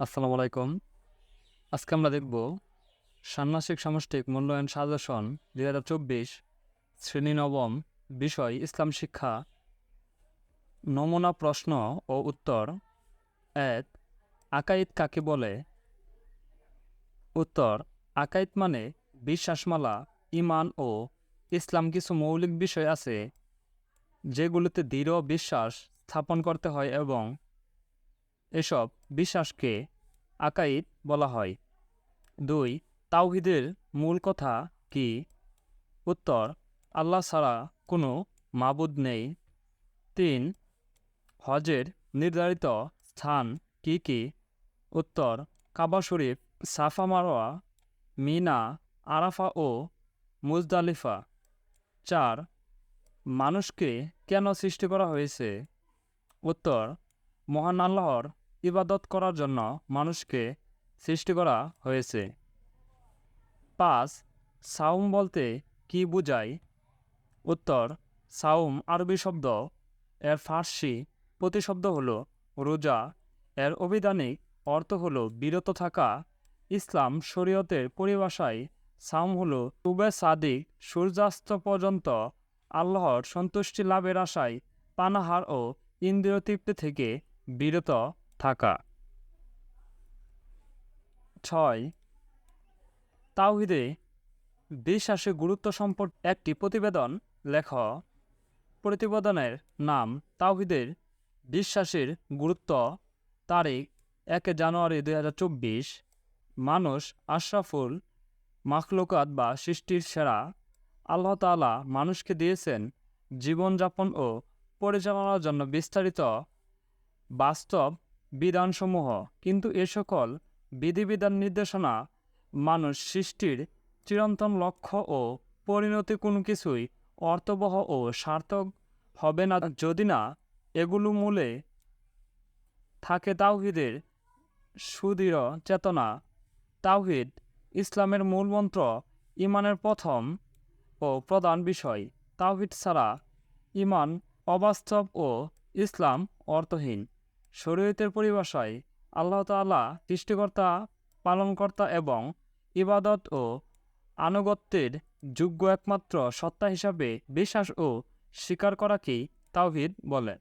আসসালামু আলাইকুম। আজকে আমরা দেখব ষান্মাসিক সামষ্টিক মূল্যায়ন সাজেশন দুই হাজার চব্বিশ শ্রেণি নবম বিষয় ইসলাম শিক্ষা। নমুনা প্রশ্ন ও উত্তর। এক, আকাইদ কাকে বলে? উত্তর, আকাইদ মানে বিশ্বাসমালা ইমান ও ইসলাম কিছু মৌলিক বিষয় আছে যেগুলোতে দৃঢ় বিশ্বাস স্থাপন করতে হয় এবং এসব বিশ্বাসকে আকাইদ বলা হয়। দুই, তাওহিদের মূল কথা কি? উত্তর, আল্লাহ ছাড়া কোনো মাবুদ নেই। তিন হজের নির্ধারিত স্থান কি কি? উত্তর, কাবা শরীফ, সাফা মারোয়া, মিনা, আরাফা ও মুজদালিফা। চার, মানুষকে কেন সৃষ্টি করা হয়েছে? উত্তর, মহান আল্লাহর ইবাদত করার জন্য মানুষকে সৃষ্টি করা হয়েছে। পাঁচ, সাউম বলতে কি বোঝায়? উত্তর, সাউম আরবি শব্দ, এর ফার্সি প্রতিশব্দ হল রোজা। এর অভিধানিক অর্থ হল বিরত থাকা। ইসলাম শরীয়তের পরিভাষায় সাউম হল উবে সাদিক সূর্যাস্ত পর্যন্ত আল্লাহর সন্তুষ্টি লাভের আশায় পানাহার ও ইন্দ্রিয় তৃপ্তি থেকে বিরত। থাকা। ছয়, তাওহিদে বিশ্বাসের গুরুত্ব সম্পর্কে একটি প্রতিবেদন লেখ। প্রতিবেদনের নাম তাওহিদের বিশ্বাসের গুরুত্ব। তারিখ, এক জানুয়ারি দু হাজার চব্বিশ। মানুষ আশরাফুল মাখলুকাত বা সৃষ্টির সেরা। আল্লাহ তাআলা মানুষকে দিয়েছেন জীবনযাপন ও পরিচালনার জন্য বিস্তারিত। বাস্তব বিধানসমূহ, কিন্তু এ সকল বিধিবিধান নির্দেশনা মানুষ সৃষ্টির চিরন্তন লক্ষ্য ও পরিণতি কোনো কিছুই অর্থবহ ও সার্থক হবে না। যদি না এগুলো মূলে থাকে তাওহিদের সুদৃঢ় চেতনা, তাওহিদ ইসলামের মূল মন্ত্র ইমানের প্রথম ও প্রধান বিষয়। তাওহিদ ছাড়া ইমান অবাস্তব ও ইসলাম অর্থহীন। শরীয়তের পরিভাষায় আল্লাহ তাআলা সৃষ্টিকর্তা, পালনকর্তা এবং ইবাদত ও আনুগত্যের যোগ্য একমাত্র সত্তা হিসাবে বিশ্বাস ও স্বীকার করাকেই তাওহিদ বলে।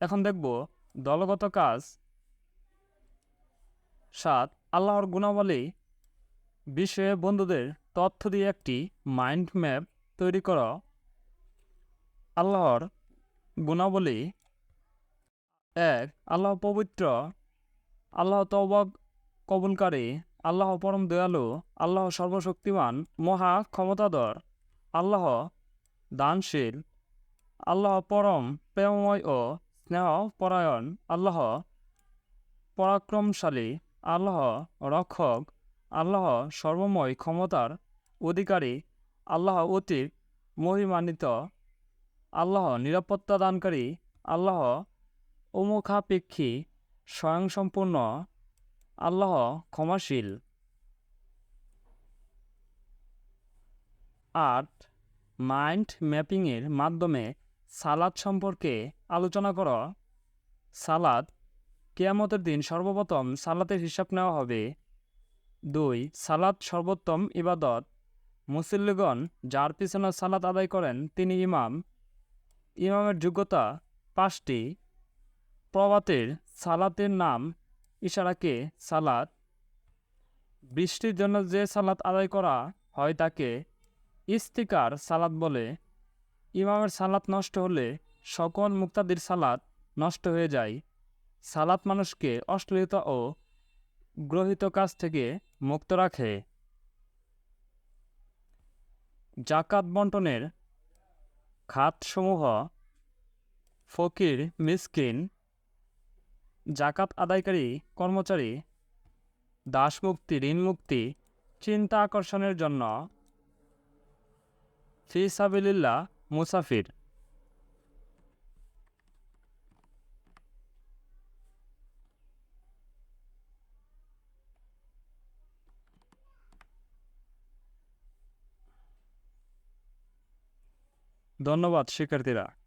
এখন দেখব দলগত কাজ। সাত, আল্লাহর গুণাবলী বিষয়ে বন্ধুদের তথ্য দিয়ে একটি মাইন্ড ম্যাপ তৈরি করো। আল্লাহর গুণাবলী এক, আল্লাহ পবিত্র। আল্লাহ তওবা কবুলকারী। আল্লাহ পরম দয়ালু। আল্লাহ সর্বশক্তিমান। মহা ক্ষমতাধর। আল্লাহ দানশীল। আল্লাহ পরম প্রেমময় ও স্নেহ পরায়ণ আল্লাহ পরাক্রমশালী। আল্লাহ রক্ষক। আল্লাহ সর্বময় ক্ষমতার অধিকারী। আল্লাহ অতি মহিমান্বিত। আল্লাহ নিরাপত্তা দানকারী। আল্লাহ অমুখাপেক্ষী, স্বয়ংসম্পূর্ণ, আল্লাহ ক্ষমাশীল। আট, মাইন্ড ম্যাপিংয়ের মাধ্যমে সালাদ সম্পর্কে আলোচনা কর। সালাদ, কেয়ামতের দিন সর্বপ্রথম সালাতের হিসাব নেওয়া হবে। দুই, সালাদ সর্বোত্তম ইবাদত। মুসল্লিগণ যার পিছনে সালাত আদায় করেন তিনি ইমাম। ইমামের যোগ্যতা পাঁচটি। প্রবাতের সালাতের নাম ইশারাকে সালাত। বৃষ্টির জন্য যে সালাত আদায় করা হয় তাকে ইস্তিকার সালাত বলে। ইমামের সালাত নষ্ট হলে সকল মুক্তাদির সালাত নষ্ট হয়ে যায়। সালাত মানুষকে অশ্লীলতা ও গ্রহিত কাজ থেকে মুক্ত রাখে। জাকাত বন্টনের খাতসমূহ ফকির, মিসকিন জাকাত আদায়কারী কর্মচারী দাসমুক্তি ঋণমুক্তি চিন্তা আকর্ষণের জন্য। ফিসাবিল্লাহ মুসাফির। ধন্যবাদ শিক্ষার্থীরা।